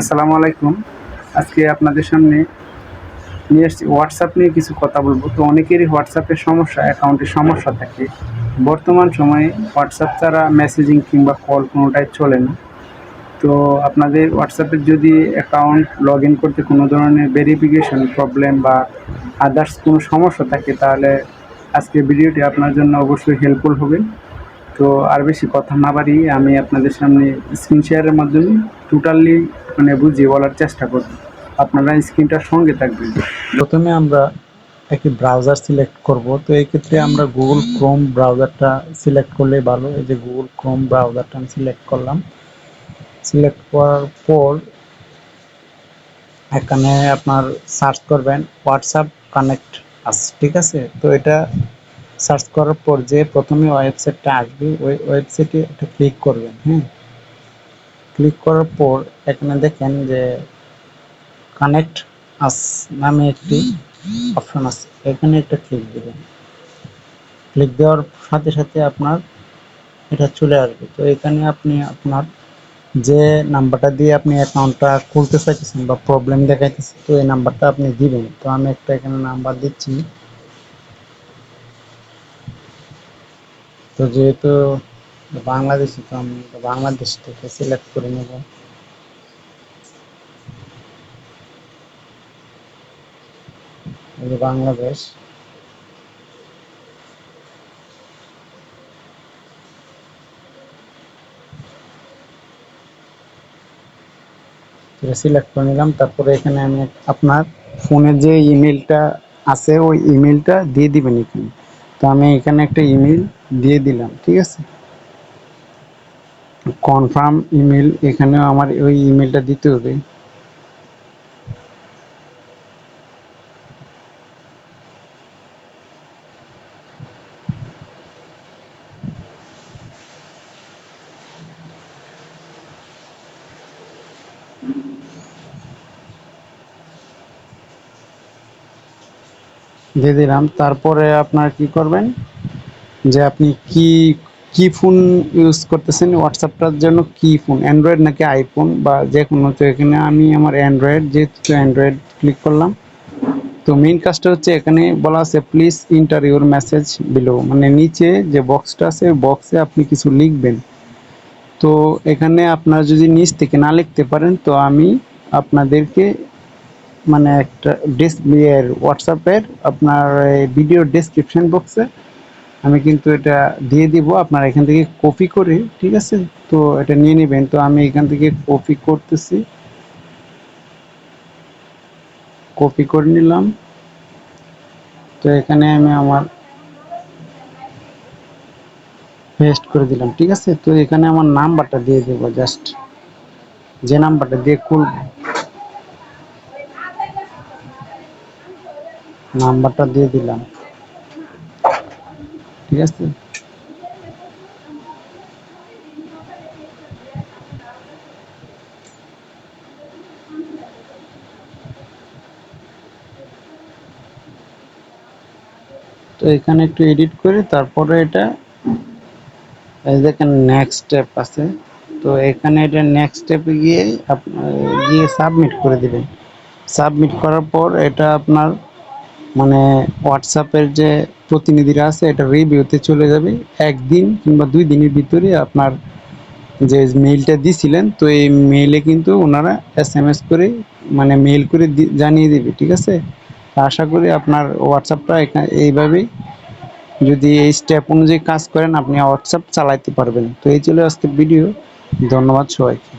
আসসালামু আলাইকুম। আজকে আপনাদের সামনে নিয়ে এসেছি হোয়াটসঅ্যাপ নিয়ে কিছু কথা বলব। তো অনেকেরই হোয়াটসঅ্যাপের সমস্যা অ্যাকাউন্টের সমস্যা থাকে। বর্তমান সময়ে হোয়াটসঅ্যাপ ছাড়া মেসেজিং কিংবা কল কোনোটাই চলে না। তো আপনাদের হোয়াটসঅ্যাপের যদি অ্যাকাউন্ট লগ ইন করতে কোনো ধরনের ভেরিফিকেশন প্রবলেম বা আদার্স কোনো সমস্যা থাকে, তাহলে আজকে ভিডিওটি আপনার জন্য অবশ্যই হেল্পফুল হবে। তো আর বেশি কথা না বাড়িয়ে আমি আপনাদের সামনে স্ক্রিন শেয়ারের মাধ্যমে টোটালি মানে বুঝিয়ে বলার চেষ্টা করব। আপনারা স্ক্রিনটার সঙ্গে থাকবেন। প্রথমে আমরা একটি ব্রাউজার সিলেক্ট করব। তো এই ক্ষেত্রে আমরা গুগল ক্রোম ব্রাউজারটা সিলেক্ট করলে ভালো। এই যে গুগল ক্রোম ব্রাউজারটা আমি সিলেক্ট করলাম। সিলেক্ট করার পর এখানে আপনার সার্চ করবেন হোয়াটসঅ্যাপ কানেক্ট আস ঠিক আছে? তো এটা সার্চ করার পর যে প্রথমে ওয়েবসাইটটা আসবে, ওই ওয়েবসাইটে একটা ক্লিক করবেন হ্যাঁ? ক্লিক করার পর এখানে দেখেন যে কানেক্ট আস নামে একটি অপশন আছে, এখানে একটা ক্লিক দেবেন। ক্লিক দেওয়ার সাথে সাথে আপনার এটা চলে আসবে। তো এখানে আপনি আপনার যে নাম্বারটা দিয়ে আপনি অ্যাকাউন্টটা খুলতে চাইতেছেন বা প্রবলেম দেখাইতেছে, তো এই নাম্বারটা আপনি দিবেন। তো আমি একটা এখানে নাম্বার দিচ্ছি। তো যেহেতু বাংলাদেশি তো আমি বাংলাদেশ থেকে সিলেক্ট করে নেব। বাংলাদেশ। সিলেক্ট করে নিলাম, তারপরে এখানে আমি আপনার ফোনে যে ইমেলটা আছে, ওই ইমেলটা দিয়ে দিবেন এখানে। তো আমি এখানে একটা ইমেল দিয়ে দিলাম, ঠিক আছে? কনফার্ম ইমেল এখানেও আমার ওই ইমেলটা দিতে হবে। দিয়ে দিলাম, তারপরে আপনার কি করবেন? যে আপনি কি কি ফোন ইউজ করতেছেন? হোয়াটসঅ্যাপটার জন্য কি ফোন অ্যান্ড্রয়েড নাকি আইফোন বা যে কোনো তো এখানে আমি আমার অ্যান্ড্রয়েড যেহেতু অ্যান্ড্রয়েড ক্লিক করলাম। তো মেইন কাজটা হচ্ছে এখানে বলা আছে please enter your message below মানে নিচে যে বক্সটা আছে বক্সে আপনি কিছু লিখবেন। তো এখানে আপনারা যদি নিচ থেকে না লিখতে পারেন, তো আমি আপনাদেরকে মানে একটা ডিস হোয়াটসঅ্যাপের আপনার ভিডিও ডেসক্রিপশন বক্সে আমি কিন্তু এটা দিয়ে দিব, আপনার এখান থেকে কপি করে, ঠিক আছে? তো এটা নিয়ে নেবেন। তো আমি এখান থেকে কপি করতেছি। কপি করে নিলাম। তো এখানে আমি আমার পেস্ট করে দিলাম, ঠিক আছে? তো এখানে আমার নাম্বারটা দিয়ে দেবো জাস্ট যে নাম্বারটা দিয়ে খুলব নাম্বারটা দিয়ে দিলাম। ঠিক আছে তো এখানে একটু এডিট করে তারপরে এটা দেখেন নেক্সট স্টেপ আছে। তো এখানে এটা নেক্সট স্টেপে গিয়ে গিয়ে সাবমিট করে দিবেন। সাবমিট করার পর এটা আপনার মানে হোয়াটসঅ্যাপের যে প্রতিনিধিরা আছে, এটা রিভিউতে চলে যাবে একদিন কিংবা দুই দিনের ভিতরে আপনার যে মেইলটা দিছিলেন, তো এই মেইলে কিন্তু ওনারা এস এম এস করে মানে মেইল করে জানিয়ে দেবে, ঠিক আছে? আশা করি আপনার হোয়াটসঅ্যাপটা এইভাবেই যদি এই স্টেপ অনুযায়ী কাজ করেন, আপনি হোয়াটসঅ্যাপ চালাইতে পারবেন। তো এই ছিল আজকের ভিডিও ধন্যবাদ সবাইকে।